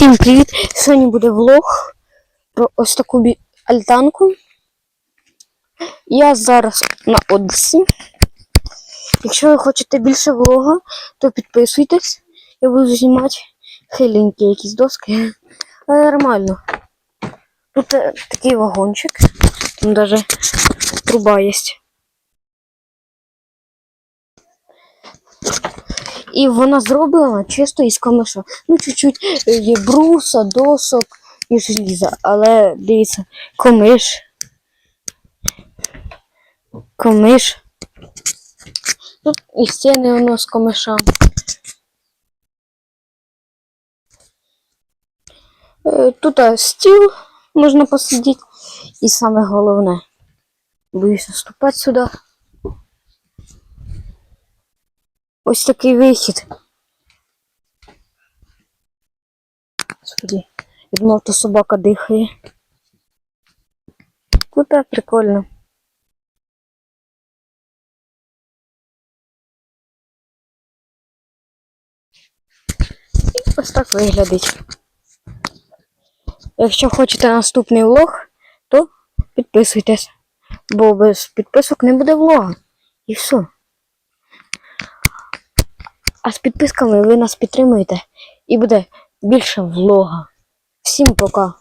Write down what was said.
Всім привіт! Сьогодні буде влог про ось таку альтанку. Я зараз на Одесі. Якщо ви хочете більше влога, то підписуйтесь. Я буду знімати хиленькі якісь доски. Але нормально. Тут е, такий вагончик. Там навіть труба є. І вона зроблена чисто із камеша. Ну, чуть-чуть е, є бруса, досок і желіза. Але дивіться, комиш. Комиш. Ну, і стіни воно з комиша. Е, Тут стіл можна посидіти. І саме головне. Боюся ступати сюди. Ось такий вихід. Господи, думав, то собака дихає. Ну так, прикольно. І ось так виглядить. Якщо хочете наступний влог, то підписуйтесь. Бо без підписок не буде влога. І все. А з підписками ви нас підтримуєте і буде більше влога. Всім пока!